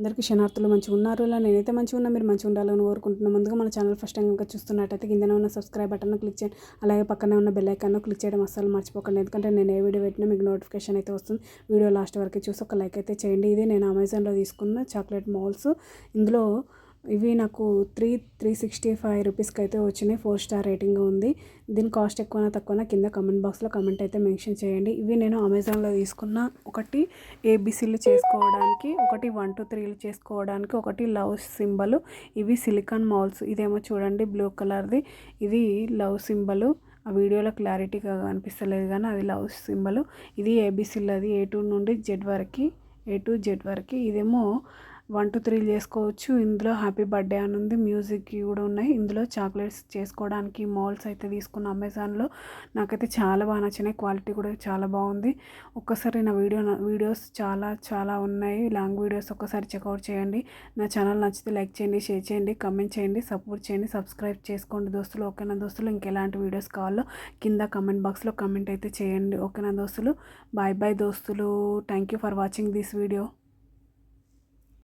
అందరికీ క్షణార్థులు మంచిగా ఉన్నారు ఇలా నేనైతే మంచిగా ఉన్నా మీరు మంచిగా ఉండాలని కోరుకుంటున్నాను ముందుగా మన ఛానల్ ఫస్ట్ టైం ఇంకా చూస్తున్నట్టయితే కిందనే ఉన్న సబ్స్క్రైబ్ బటన్ క్లిక్ చేయండి. అలాగే పక్కనే ఉన్న బెల్ ఐకాన్ క్లిక్ చేయడం అస్సలు మర్చిపోకండి. ఎందుకంటే నేను ఏ వీడియో పెట్టినా మీకు నోటిఫికేషన్ అయితే వస్తుంది. వీడియో లాస్ట్ వరకు చూసి ఒక లైక్ అయితే చేయండి. ఇది నేను అమెజాన్లో తీసుకున్న చాక్లెట్ మాల్స్. ఇందులో ఇవి నాకు త్రీ త్రీ సిక్స్టీ ఫైవ్ రూపీస్కి అయితే వచ్చినాయి. ఫోర్ స్టార్ రేటింగ్ ఉంది. దీని కాస్ట్ ఎక్కువనా తక్కువనా కింద కమెంట్ బాక్స్లో కమెంట్ అయితే మెన్షన్ చేయండి. ఇవి నేను అమెజాన్లో తీసుకున్న ఒకటి ఏబిసిలు చేసుకోవడానికి ఒకటి వన్ టూ త్రీలు చేసుకోవడానికి ఒకటి లవ్ సింబల్ ఇవి సిలికాన్ మాల్స్. ఇదేమో చూడండి బ్లూ కలర్ది. ఇది లవ్ సింబల్. ఆ వీడియోలో క్లారిటీగా కనిపిస్తలేదు కానీ అది లవ్ సింబల్. ఇది ఏబిసిల్ అది ఏ టూ నుండి జెడ్ వరకు ఏ టు జెడ్ వరకు. ఇదేమో వన్ టూ త్రీ చేసుకోవచ్చు. ఇందులో హ్యాపీ బర్త్డే అని ఉంది. మ్యూజిక్ కూడా ఉన్నాయి. ఇందులో చాక్లెట్స్ చేసుకోవడానికి మాల్స్ అయితే తీసుకున్న అమెజాన్లో. నాకైతే చాలా బాగా నచ్చినాయి. క్వాలిటీ కూడా చాలా బాగుంది. ఒక్కసారి నా వీడియో వీడియోస్ చాలా చాలా ఉన్నాయి. లాంగ్ వీడియోస్ ఒక్కసారి చెక్అవుట్ చేయండి. నా ఛానల్ నచ్చితే లైక్ చేయండి షేర్ చేయండి కమెంట్ చేయండి సపోర్ట్ చేయండి సబ్స్క్రైబ్ చేసుకోండి దోస్తులు. ఓకేనా దోస్తులు? ఇంకెలాంటి వీడియోస్ కావాలో కింద కమెంట్ బాక్స్లో కమెంట్ అయితే చేయండి. ఓకేనా దోస్తులు? బాయ్ బాయ్ దోస్తులు. Thank you for watching this video.